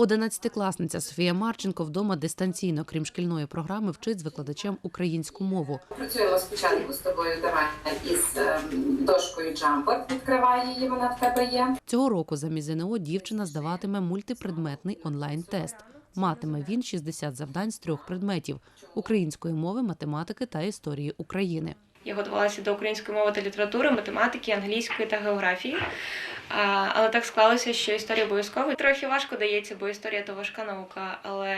Одинадцятикласниця Софія Марченко вдома дистанційно, крім шкільної програми, вчить з викладачем українську мову. Працюємо спочатку з тобою. Давай із ем, дошкою джампер. Відкривай її, вона в тебе є. Цього року замість ЗНО дівчина здаватиме мультипредметний онлайн-тест. Матиме він 60 завдань з трьох предметів: української мови, математики та історії України. Я готувалася до української мови та літератури, математики, англійської та географії. А, але так склалося, що історія обов'язкова. Трохи важко дається, бо історія то важка наука. Але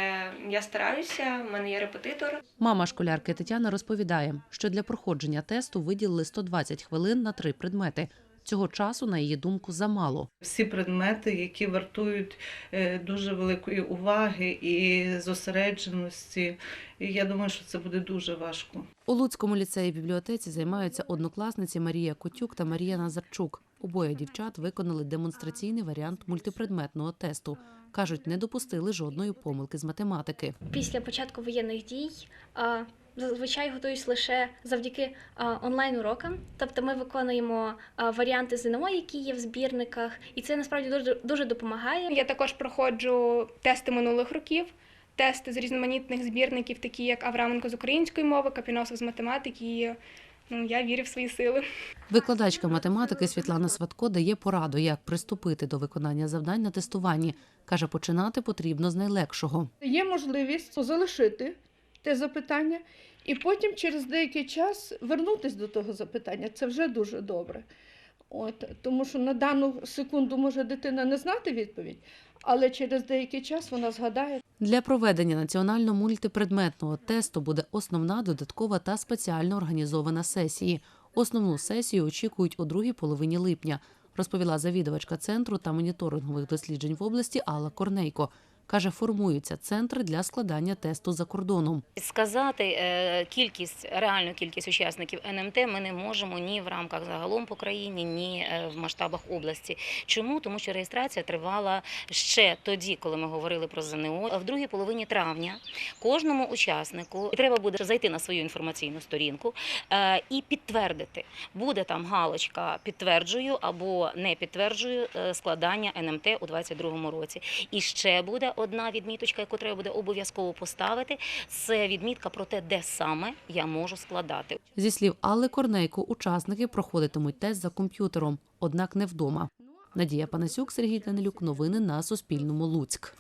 я стараюся, в мене є репетитор. Мама школярки Тетяна розповідає, що для проходження тесту виділили 120 хвилин на три предмети. Цього часу, на її думку, замало. всі предмети, які вартують е, дуже великої уваги і зосередженості. І я думаю, що це буде дуже важко. У Луцькому ліцеї бібліотеці займаються однокласниці Марія Котюк та Марія Назарчук. Обоє дівчат виконали демонстраційний варіант мультипредметного тесту. кажуть, не допустили жодної помилки з математики. Після початку воєнних дій зазвичай готуюсь лише завдяки онлайн-урокам. Тобто ми виконуємо варіанти ЗНО, які є в збірниках, і це насправді дуже, дуже допомагає. Я також проходжу тести минулих років, тести з різноманітних збірників, такі як Авраменко з української мови, Капіносов з математики. Ну, я вірю в свої сили. Викладачка математики Світлана Сватко дає пораду, як приступити до виконання завдань на тестуванні. Каже, починати потрібно з найлегшого. Є можливість залишити те запитання і потім через деякий час вернутися до того запитання. Це вже дуже добре. От, тому що на дану секунду може дитина не знати відповідь, але через деякий час вона згадає Для проведення національно мультипредметного тесту буде основна додаткова та спеціально організована сесії. Основну сесію очікують у другій половині липня, розповіла завідувачка центру та моніторингових досліджень в області Алла Корнейко. Каже, формуються центри для складання тесту за кордоном. Сказати е, кількість, реальну кількість учасників НМТ ми не можемо ні в рамках загалом по країні, ні е, в масштабах області. Чому? Тому що реєстрація тривала ще тоді, коли ми говорили про ЗНО. В другій половині травня кожному учаснику треба буде зайти на свою інформаційну сторінку е, і підтвердити, буде там галочка підтверджую або не підтверджую складання НМТ у 2022 році. І ще буде одна відміточка, яку треба буде обов'язково поставити. Це відмітка про те, де саме я можу складати. Зі слів Алли Корнейко, учасники проходитимуть тест за комп'ютером, однак не вдома. Надія Панасюк, Сергій Данилюк. Новини на Суспільному. Луцьк.